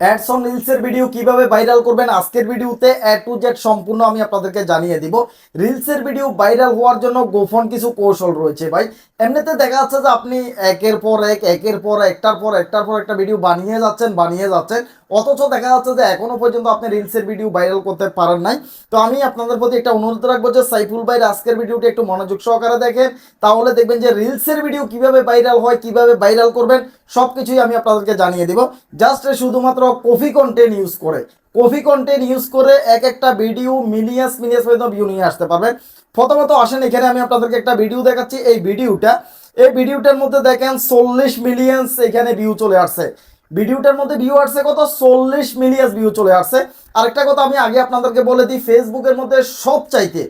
Ads on রিলসের video কীভাবে viral করবেন আজকের ভিডিওতে এ টু জেড সম্পূর্ণ আমি আপনাদেরকে জানিয়ে দিব। রিলসের ভিডিও ভাইরাল হওয়ার জন্য গোপন কিছু কৌশল রয়েছে ভাই। এমনিতে দেখা যাচ্ছে যে আপনি একের পর এক, একের পর একটার পর একটার পর একটা ভিডিও বানিয়ে যাচ্ছেন বানিয়ে যাচ্ছেন। অথচ দেখা যাচ্ছে যে এখনও পর্যন্ত আপনি রিলসের ভিডিও ভাইরাল করতে পারেন নাই। তো আমি আপনাদের প্রতি একটা অনুরোধ রাখব যে সাইফুল ভাইয়ের আজকের ভিডিওটি একটু মনোযোগ সহকারে দেখেন। তাহলে দেখবেন যে রিলসের ভিডিও কীভাবে ভাইরাল হয়, কীভাবে ভাইরাল করবেন সব কিছুই আমি আপনাদেরকে জানিয়ে দিব। জাস্ট শুধুমাত্র কফি কন্টেন্ট ইউজ করে। কফি কন্টেন্ট ইউজ করে এক একটা ভিডিও মিলিয়াস মিলিয়াস পর্যন্ত ভিউ নিয়ে আসতে পারবেন। প্রথমত আসেন, এখানে আমি আপনাদেরকে একটা ভিডিও দেখাচ্ছি। এই ভিডিওটা এই ভিডিওটার মধ্যে দেখেন চল্লিশ মিলিয়ন্স এখানে ভিউ চলে আসছে। ভিডিওটার মধ্যে ভিউ আসছে কত? চল্লিশ মিলিয়ন ভিউ চলে আসছে। আরেকটা কথা আমি আগে আপনাদেরকে বলে দিই ফেসবুকের মধ্যে সব চাইতে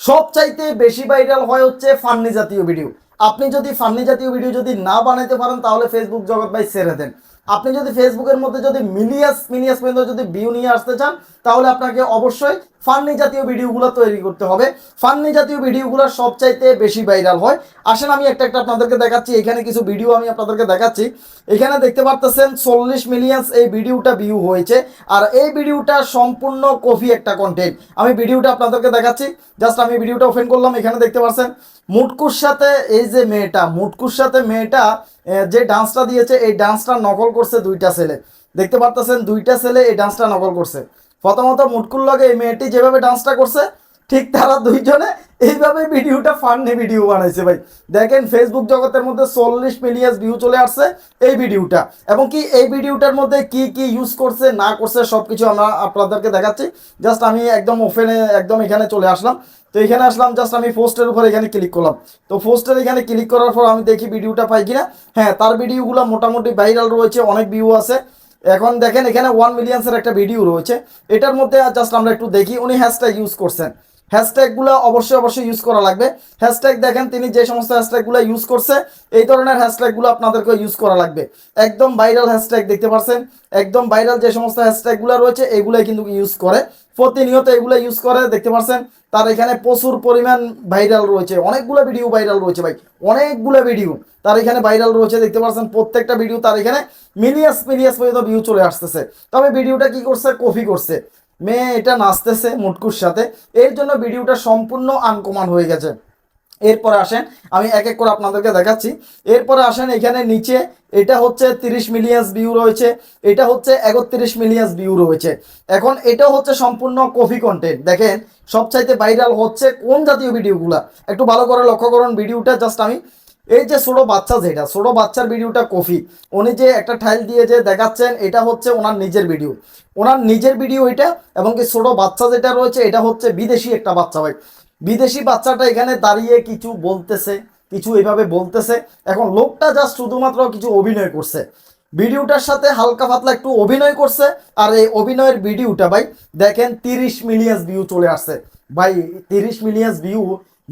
সব চাইতে বেশি ভাইরাল হয় হচ্ছে ফান্নি জাতীয় ভিডিও আপনি যদি ফান্নি জাতীয় ভিডিও যদি না বানাইতে পারেন, তাহলে ফেসবুক জগৎ ভাই ছেড়ে দেন। আপনি যদি ফেসবুকের মধ্যে যদি মিলিয়াস মিলিয়াস পর্যন্ত যদি ভিউ নিয়ে আসতে চান, তাহলে আপনাকে অবশ্যই ফান্নি জাতীয় ভিডিওগুলো তৈরি করতে হবে। ফান্নি জাতীয় ভিডিওগুলো সবচাইতে বেশি ভাইরাল হয়। আসেন, আমি একটা একটা আপনাদেরকে দেখাচ্ছি। এখানে কিছু ভিডিও আমি আপনাদেরকে দেখাচ্ছি। এখানে দেখতে পারতেছেন চল্লিশ মিলিয়ন্স এই ভিডিওটা ভিউ হয়েছে। আর এই ভিডিওটা সম্পূর্ণ কফি একটা কন্টেন্ট আমি ভিডিওটা আপনাদেরকে দেখাচ্ছি। জাস্ট আমি ভিডিওটা ওপেন করলাম। এখানে দেখতে পাচ্ছেন মুটকুর সাথে এই যে মেয়েটা, মুটকুর সাথে মেয়েটা যে ডান্সটা দিয়েছে, এই ডান্সটা নকল করছে দুইটা ছেলে। দেখতে পারতেছেন, দুইটা ছেলে এই ডান্সটা নকল করছে। প্রথমত মুটকুর লগে এই মেয়েটি যেভাবে ডান্সটা করছে, ঠিক তারা দুইজনে এইভাবে ভিডিওটা ফান্নি ভিডিও বানাইছে ভাই। দেখেন ফেসবুক জগতের মধ্যে চল্লিশ মিলিয়ন ভিউ চলে আসছে এই ভিডিওটা। এবং কি এই ভিডিওটার মধ্যে কি কি ইউজ করছে, না করছে সব কিছু আমরা আপনাদেরকে দেখাচ্ছি। জাস্ট আমি একদম ওপেনে একদম এখানে চলে আসলাম। তো এখানে আসলাম জাস্ট আমি পোস্টের উপর এখানে ক্লিক করলাম। তো পোস্টের এখানে ক্লিক করার পর আমি দেখি ভিডিওটা পাই কিনা। হ্যাঁ তার ভিডিওগুলো মোটামুটি ভাইরাল রয়েছে, অনেক ভিউ আছে। এখন দেখেন, এখানে ওয়ান মিলিয়ন্সের একটা ভিডিও রয়েছে। এটার মধ্যে জাস্ট আমরা একটু দেখি, উনি হ্যাশট্যাগ ইউজ করছেন। হ্যাশট্যাগুলো অবশ্যই অবশ্যই ইউজ করা লাগবে। হ্যাশট্যাগ দেখেন তিনি যে সমস্ত হ্যাশট্যাগুলো ইউজ করছে, এই ধরনের হ্যাশট্যাগুলো আপনাদেরকে ইউজ করা লাগবে। একদম ভাইরাল হ্যাশট্যাগ দেখতে পাচ্ছেন একদম ভাইরাল যে সমস্ত হ্যাশট্যাগুলো রয়েছে, এগুলোই কিন্তু ইউজ করে। প্রতিনিয়ত এগুলো ইউজ করে, দেখতে পাচ্ছেন তার এখানে প্রচুর পরিমাণ ভাইরাল রয়েছে। অনেকগুলো ভিডিও ভাইরাল রয়েছে ভাই। অনেকগুলো ভিডিও তার এখানে ভাইরাল রয়েছে, দেখতে পাচ্ছেন প্রত্যেকটা ভিডিও তার এখানে মিলিয়াস মিলিয়াস পর্যন্ত ভিউ চলে আসতেছে। তবে ভিডিওটা কি করছে? কপি করছে। মেয়ে এটা নাচতেছে মুটকুর সাথে। এর জন্য ভিডিওটা সম্পূর্ণ আনকমান হয়ে গেছে। এরপরে আসেন, আমি এক এক করে আপনাদেরকে দেখাচ্ছি। এরপরে আসেন এখানে নিচে, এটা হচ্ছে তিরিশ মিলিয়ন্স ভিউ রয়েছে, এটা হচ্ছে একত্রিশ মিলিয়ন্স ভিউ রয়েছে। এখন এটা হচ্ছে সম্পূর্ণ কফি কন্টেন্ট দেখেন, সবচাইতে ভাইরাল হচ্ছে কোন জাতীয় ভিডিওগুলা? একটু ভালো করে লক্ষ্য করুন, ভিডিওটা জাস্ট আমি এই যে ছোট বাচ্চা যেটা, ছোট বাচ্চার ভিডিওটা কফি। উনি যে একটা ঠাইল দিয়ে যে দেখাচ্ছেন, এটা হচ্ছে ওনার নিজের ভিডিও। ওনার নিজের ভিডিও এটা, এবং কি ছোট বাচ্চা যেটা রয়েছে, এটা হচ্ছে বিদেশি একটা বাচ্চা ভাই। বিদেশি বাচ্চাটা এখানে দাঁড়িয়ে কিছু বলতেছে, কিছু এইভাবে বলতেছে। এখন লোকটা জাস্ট শুধুমাত্র কিছু অভিনয় করছে। ভিডিওটার সাথে হালকা পাতলা একটু অভিনয় করছে, আর এই অভিনয়ের ভিডিওটা ভাই, দেখেন তিরিশ মিলিয়ন ভিউ চলে আসছে। ভাই, তিরিশ মিলিয়ন ভিউ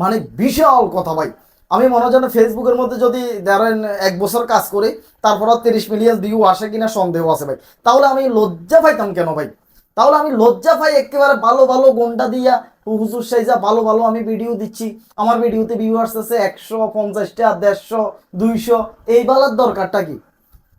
মানে বিশাল কথা ভাই। আমি মনে হয় ফেসবুকের মধ্যে যদি ধরেন এক বছর কাজ করি, তারপর তিরিশ মিলিয়ন ভিউ আসে কিনা সন্দেহ আছে ভাই। তাহলে আমি লজ্জা পাইতাম কেন ভাই? তাহলে আমি লজ্জা পাই একেবারে ভালো ভালো গন্ডা দিয়া, হুজুর সাইজা ভালো ভালো আমি ভিডিও দিচ্ছি। আমার ভিডিওতে ভিউ আসতেছে একশো, পঞ্চাশটা, দেড়শো, দুইশো। এই বেলার দরকারটা কি?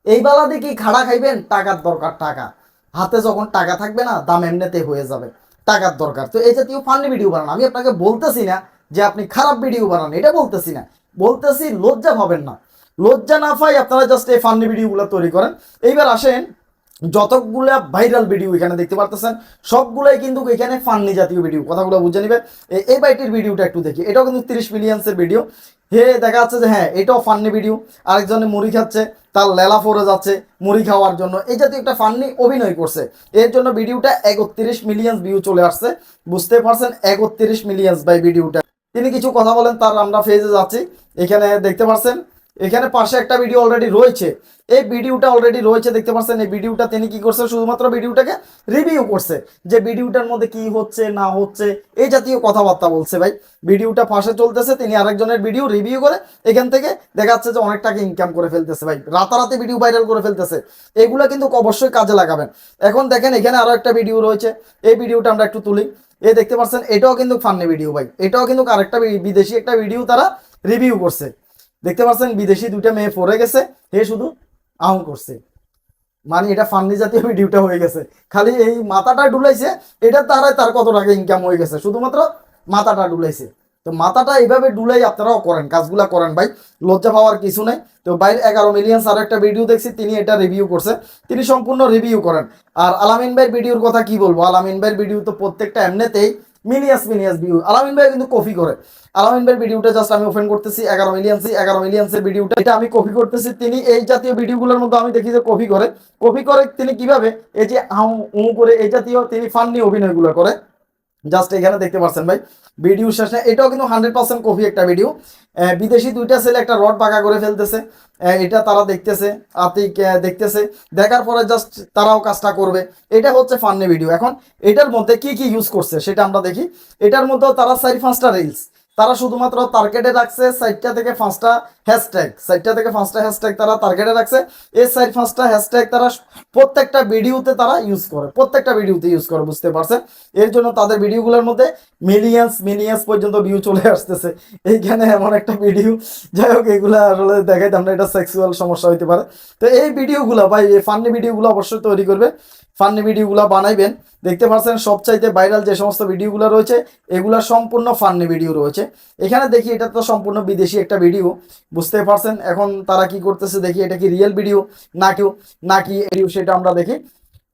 এই বেলা দিয়ে কি খাড়া খাইবেন? টাকার দরকার টাকা। হাতে যখন টাকা থাকবে না, দাম এমনিতে হয়ে যাবে। টাকার দরকার। তো এই জাতীয় ফান্ডি ভিডিও বানান। আমি আপনাকে বলতেছি না যে আপনি খারাপ ভিডিও বানান, এটা বলতেছি না। বলতেছি লজ্জা পাবেন না। লজ্জা না পাই আপনারা জাস্ট এই ফান্ডি ভিডিওগুলো তৈরি করেন। এইবার আসেন, যতগুলা ভাইরাল ভিডিও এখানে দেখতে পারতেছেন, সবগুলাই কিন্তু এখানে ফান্নি জাতীয় ভিডিও কথাগুলো বুঝে নেবেন। এই বাইটির ভিডিওটা একটু দেখি। এটাও কিন্তু তিরিশ মিলিয়ন্সের ভিডিও হে, দেখা যাচ্ছে যে হ্যাঁ এটাও ফান্নি ভিডিও আরেকজনে মুড়ি খাচ্ছে, তার লেলা পরে যাচ্ছে মুড়ি খাওয়ার জন্য। এই জাতীয় একটা ফান্নি অভিনয় করছে। এর জন্য ভিডিওটা একত্রিশ মিলিয়ন ভিউ চলে আসছে। বুঝতে পারছেন, একত্রিশ মিলিয়ন্স বাই ভিডিওটা তিনি কিছু কথা বলেন, তার আমরা ফেজে যাচ্ছি। এখানে দেখতে পাচ্ছেন এখানে পাশে একটা ভিডিও অলরেডি রয়েছে। এই ভিডিওটা অলরেডি রয়েছে, দেখতে পাচ্ছেন এই ভিডিওটা তিনি কি করছে, শুধুমাত্র ভিডিওটাকে রিভিউ করছে। যে ভিডিওটার মধ্যে কি হচ্ছে, না হচ্ছে, এই জাতীয় কথাবার্তা বলছে ভাই। ভিডিওটা পাশে চলতেছে, তিনি আরেকজনের ভিডিও রিভিউ করে এখান থেকে দেখা যাচ্ছে যে অনেক টাকা ইনকাম করে ফেলতেছে ভাই। রাতারাতি ভিডিও ভাইরাল করে ফেলতেছে। এগুলো কিন্তু অবশ্যই কাজে লাগাবেন। এখন দেখেন, এখানে আরও একটা ভিডিও রয়েছে। এই ভিডিওটা আমরা একটু তুলি। এই দেখতে পাচ্ছেন, এটাও কিন্তু ফান্নি ভিডিও ভাই। এটাও কিন্তু আরেকটা বিদেশি একটা ভিডিও তারা রিভিউ করছে। দেখতে পাচ্ছেন, বিদেশি দুইটা মেয়ে পড়ে গেছে হে শুধু আউন করছে। মানে এটা ফান্নি জাতীয় ভিডিওটা হয়ে গেছে। খালি এই মাথাটা ডুলাইছে এটা তারাই তার কত টাকা ইনকাম হয়ে গেছে, শুধুমাত্র মাথাটা ডুলাইছে তো মাথাটা এইভাবে ডুলাই আপনারাও করেন, কাজগুলা করেন ভাই। লজ্জা পাওয়ার কিছু নাই। তো বাইরে এগারো মিলিয়ন আর একটা ভিডিও দেখছি, তিনি এটা রিভিউ করছে। তিনি সম্পূর্ণ রিভিউ করেন। আর আলামিন ভাইয়ের ভিডিওর কথা কি বলব? আলামিন ভাইয়ের ভিডিও তো প্রত্যেকটা এমনিতেই মিলিয়াস মিলিয়াস ভিউ আলামিন ভাই কিন্তু কপি করে। আলামিন ভাইয়ের ভিডিওটা জাস্ট আমি ওপেন করতেছি, এগারো মিলিয়ন্সি এগারো মিলিয়ন্সের ভিডিওটা এটা আমি কপি করতেছি। তিনি এই জাতীয় ভিডিওগুলোর মধ্যে আমি দেখি যে কপি করে। কপি করে তিনি কীভাবে? এই যে আউ উ করে এই জাতীয় তিনি ফান্নি অভিনয়গুলো করে। জাস্ট এখানে দেখতে পাচ্ছেন ভাই। ভিডিও শেষে এটাও কিন্তু হান্ড্রেড পার্সেন্ট কপি একটা ভিডিও বিদেশি দুইটা ছেলে একটা রড পাকা করে ফেলতেছে। এটা তারা দেখতেছে, আতিক দেখতেছে। দেখার পরে জাস্ট তারাও কাজটা করবে। এটা হচ্ছে ফান্নি ভিডিও এখন এটার মধ্যে কি কি ইউজ করছে সেটা আমরা দেখি। এটার মধ্যেও তারা চারি পাঁচটা রিলস তারা শুধুমাত্র টার্গেটে রাখছে সাইটটা থেকে পাঁচটা হ্যাশট্যাগ সাইটটা থেকে পাঁচটা হ্যাশট্যাগ তারা টার্গেটে রাখছে। এই সাইড পাঁচটা হ্যাশট্যাগ তারা প্রত্যেকটা ভিডিওতে তারা ইউজ করে। প্রত্যেকটা ভিডিওতে ইউজ করে, বুঝতে পারছেন? এর জন্য তাদের ভিডিওগুলোর মধ্যে মিলিয়ন্স মিলিয়ন্স পর্যন্ত ভিউ চলে আসতেছে। এইখানে এমন একটা ভিডিও যাই হোক, এগুলো আসলে দেখাইতাম না এটা সেক্সুয়াল সমস্যা হইতে পারে। তো এই ভিডিওগুলো ভাই এই ফান্নি ভিডিওগুলো অবশ্যই তৈরি করবে। ফান্নি ভিডিওগুলো বানাইবেন। দেখতে পাচ্ছেন সবচাইতে ভাইরাল যে সমস্ত ভিডিওগুলো রয়েছে, এগুলো সম্পূর্ণ ফান্নি ভিডিও রয়েছে। এখানে দেখি এটা তো সম্পূর্ণ বিদেশি একটা ভিডিও। বুঝতে পারছেন? এখন তারা কি করতেছে দেখি, এটা কি রিয়েল ভিডিও? নাকি নাকি সেটা আমরা দেখি।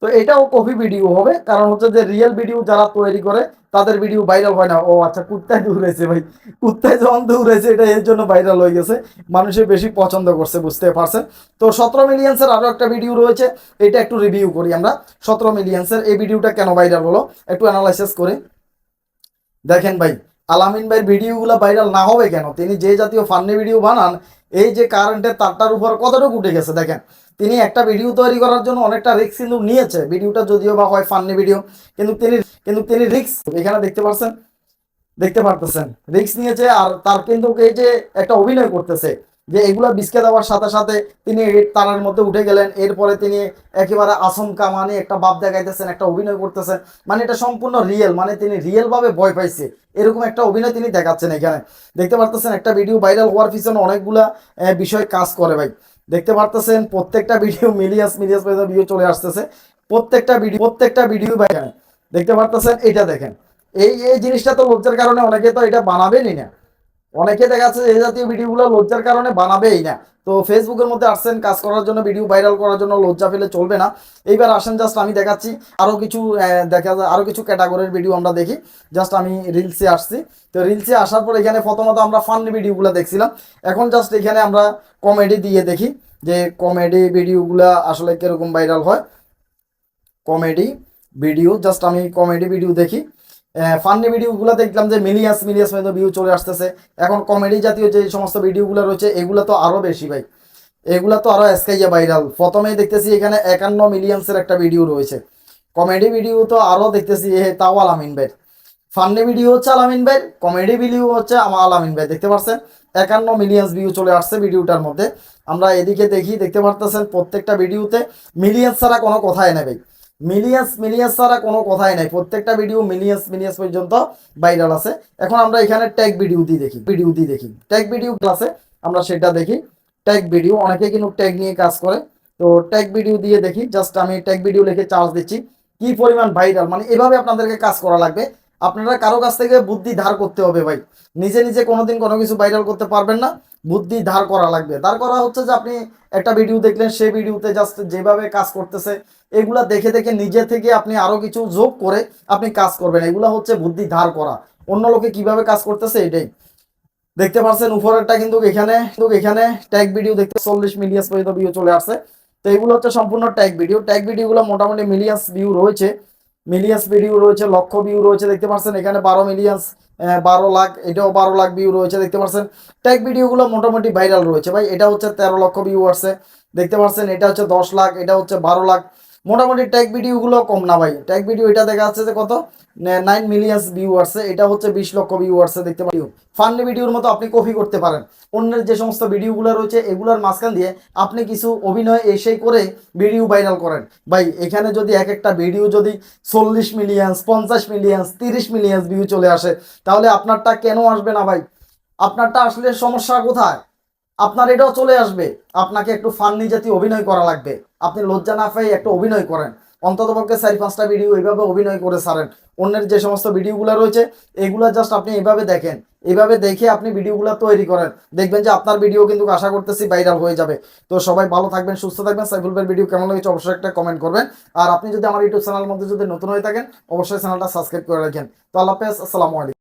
তো এটাও কপি ভিডিও হবে। কারণ হচ্ছে যে রিয়েল ভিডিও যারা তৈরি করে, তাদের ভিডিও ভাইরাল হয় না। ও আচ্ছা কুত্তায় দৌড়েছে ভাই। কুত্তায় যখন দৌড়েছে এটা এর জন্য ভাইরাল হয়ে গেছে। মানুষের বেশি পছন্দ করছে, বুঝতে পারছেন? তো সতেরো মিলিয়ন্সের আরও একটা ভিডিও রয়েছে, এটা একটু রিভিউ করি আমরা। সতেরো মিলিয়ন্সের এই ভিডিওটা কেন ভাইরাল হলো? একটু অ্যানালাইসিস করি। দেখেন ভাই, আলামিন ভাইয়ের ভিডিওগুলো ভাইরাল না হবে কেন? তিনি যে জাতীয় ফান্নি ভিডিও বানান, এই যে কারেন্টের তারটার উপর কতটুকু উঠে গেছে, দেখেন। তিনি একটা ভিডিও তৈরি করার জন্য অনেকটা রিস্ক কিন্তু নিয়েছে। ভিডিওটা যদিও বা হয় ফান্নি ভিডিও কিন্তু তিনি কিন্তু তিনি রিস্ক এখানে দেখতে পাচ্ছেন দেখতে পারতেছেন। রিস্ক নিয়েছে আর তার কিন্তু এই যে একটা অভিনয় করতেছে, যে এগুলা বিস্কে দেওয়ার সাথে সাথে তিনি তারার মধ্যে উঠে গেলেন, এরপরে তিনি একেবারে আসমকা মানে একটা ভাব দেখাইতেছেন, একটা অভিনয় করতেছেন। মানে এটা সম্পূর্ণ রিয়েল মানে তিনি রিয়েল ভাবে ভয় পাইছে। এরকম একটা অভিনয় তিনি দেখাচ্ছেন এখানে। দেখতে পারতেছেন একটা ভিডিও ভাইরাল হওয়ার পিছনে অনেকগুলা বিষয় কাজ করে ভাই। দেখতে পারতেছেন, প্রত্যেকটা ভিডিও মিলিয়াস মিলিয়াস ভিডিও চলে আসতেছে। প্রত্যেকটা ভিডিও প্রত্যেকটা ভিডিও দেখেন। দেখতে পারতেছেন এটা দেখেন। এই এই জিনিসটা তো লজ্জার কারণে অনেকে তো এটা বানাবেনই না। অনেকে দেখা যাচ্ছে এই জাতীয় ভিডিওগুলো লজ্জার কারণে বানাবেই না। তো ফেসবুকের মধ্যে আসছেন, কাজ করার জন্য, ভিডিও ভাইরাল করার জন্য লজ্জা ফেলে চলবে না। এইবার আসেন জাস্ট আমি দেখাচ্ছি। আরও কিছু দেখা যায় আরও কিছু ক্যাটাগরির ভিডিও আমরা দেখি। জাস্ট আমি রিলসে আসছি। তো রিলসে আসার পর এখানে প্রথমত আমরা ফান ভিডিওগুলো দেখছিলাম। এখন জাস্ট এখানে আমরা কমেডি দিয়ে দেখি যে কমেডি ভিডিওগুলো আসলে কীরকম ভাইরাল হয়। কমেডি ভিডিও জাস্ট আমি কমেডি ভিডিও দেখি। ফান্নি ভিডিওগুলো দেখলাম যে মিলিয়াস মিলিয়াস মতো ভিউ চলে আসতেছে। এখন কমেডি জাতীয় যে সমস্ত ভিডিওগুলো রয়েছে, এগুলো তো আরও বেশি ভাই। এগুলো তো আরও এসকাইয়া ভাইরাল প্রথমেই দেখতেছি এখানে একান্ন মিলিয়ন্সের একটা ভিডিও রয়েছে। কমেডি ভিডিও তো আরও দেখতেছি, এ, তাও আলামিন ভাই। ফান্নি ভিডিও হচ্ছে আলামিন ভাই কমেডি ভিডিও হচ্ছে আমার আলামিন ভাই, দেখতে পাচ্ছেন একান্ন মিলিয়ন্স ভিউ চলে আসছে ভিডিওটার মধ্যে। আমরা এদিকে দেখি, দেখতে পারতেছেন প্রত্যেকটা ভিডিওতে মিলিয়ন্স ছাড়া কোনো কথাই নেই ভাই। মিলিয়ন্স মিলিয়ন্স ছাড়া কোনো কথাই নাই। প্রত্যেকটা ভিডিও মিলিয়ন্স মিলিয়ন্স পর্যন্ত ভাইরাল আছে। এখন আমরা এখানে ট্যাগ ভিডিও দিয়ে দেখি ভিডিও দিয়ে দেখি। ট্যাগ ভিডিও ক্লাসে আমরা সেটা দেখি। ট্যাগ ভিডিও অনেকে কিন্তু ট্যাগ নিয়ে কাজ করে। তো ট্যাগ ভিডিও দিয়ে দেখি জাস্ট আমি ট্যাগ ভিডিও লিখে চার্জ দিচ্ছি। কি পরিমাণ ভাইরাল মানে এভাবে আপনাদেরকে কাজ করা লাগবে। আপনারা কারও কাছ থেকে বুদ্ধি ধার করতে হবে ভাই। নিজে নিজে কোনোদিন কোনো কিছু ভাইরাল করতে পারবেন না। বুদ্ধি ধার করা লাগবে। ধার করা হচ্ছে যে আপনি একটা ভিডিও দেখলেন, সেই ভিডিওতে জাস্ট যেভাবে কাজ করতেছে, এগুলা দেখে দেখে নিজে থেকে আপনি আরও কিছু যোগ করে আপনি কাজ করবেন। এগুলা হচ্ছে বুদ্ধি ধার করা। অন্য লোকে কীভাবে কাজ করতেছে এটাই। দেখতে পাচ্ছেন উপরেরটা কিন্তু এখানে কিন্তু এখানে ট্যাগ ভিডিও দেখতে চল্লিশ মিলিয়ন্স পর্যন্ত ভিউ চলে আসছে। তো এগুলো হচ্ছে সম্পূর্ণ ট্যাগ ভিডিও ট্যাগ ভিডিওগুলো মোটামুটি মিলিয়ন্স ভিউ রয়েছে। মিলিয়ন্স ভিডিও রয়েছে, লক্ষ ভিউ রয়েছে, দেখতে পাচ্ছেন? এখানে বারো মিলিয়ন্স বারো লাখ, এটাও বারো লাখ ভিউ রয়েছে, দেখতে পাচ্ছেন? ট্যাগ ভিডিওগুলো মোটামুটি ভাইরাল রয়েছে ভাই। এটা হচ্ছে তেরো লক্ষ ভিউ আসছে, দেখতে পাচ্ছেন? এটা হচ্ছে দশ লাখ, এটা হচ্ছে বারো লাখ। মোটামুটি ট্যাগ ভিডিওগুলো কম না ভাই। ট্যাগ ভিডিও এটা দেখা যাচ্ছে যে কত? নাইন মিলিয়ন্স ভিউ আসছে এটা হচ্ছে বিশ লক্ষ ভিউ আসছে দেখতে পারি ফান্নি ভিডিওর মতো আপনি কপি করতে পারেন। অন্যের যে সমস্ত ভিডিওগুলো রয়েছে, এগুলোর মাঝখান দিয়ে আপনি কিছু অভিনয় এসে করে ভিডিও ভাইরাল করেন। ভাই, এখানে যদি এক একটা ভিডিও যদি চল্লিশ মিলিয়ন্স পঞ্চাশ মিলিয়ন্স তিরিশ মিলিয়ন্স ভিউ চলে আসে, তাহলে আপনারটা কেন আসবে না ভাই? আপনারটা আসলে সমস্যা কোথায়? আপনার এটাও চলে আসবে। আপনাকে একটু ফান্নি জাতীয় অভিনয় করা লাগবে। আপনি লজ্জা না পেয়ে একটু অভিনয় করেন। অন্ততপক্ষে চারি পাঁচটা ভিডিও এইভাবে অভিনয় করে সারেন অন্যের যে সমস্ত ভিডিওগুলো রয়েছে, এগুলো জাস্ট আপনি এইভাবে দেখেন। এইভাবে দেখে আপনি ভিডিওগুলো তৈরি করেন। দেখবেন যে আপনার ভিডিও কিন্তু আশা করতেছি ভাইরাল হয়ে যাবে। তো সবাই ভালো থাকবেন, সুস্থ থাকবেন। সাইফুল ভাইয়ের ভিডিও কেমন লেগেছে অবশ্যই একটা কমেন্ট করবেন। আর আপনি যদি আমার ইউটিউব চ্যানেল মধ্যে যদি নতুন হয়ে থাকেন, অবশ্যই চ্যানেলটা সাবস্ক্রাইব করে রাখেন। তো আল্লাহ হাফেজ, আসসালামু আলাইকুম।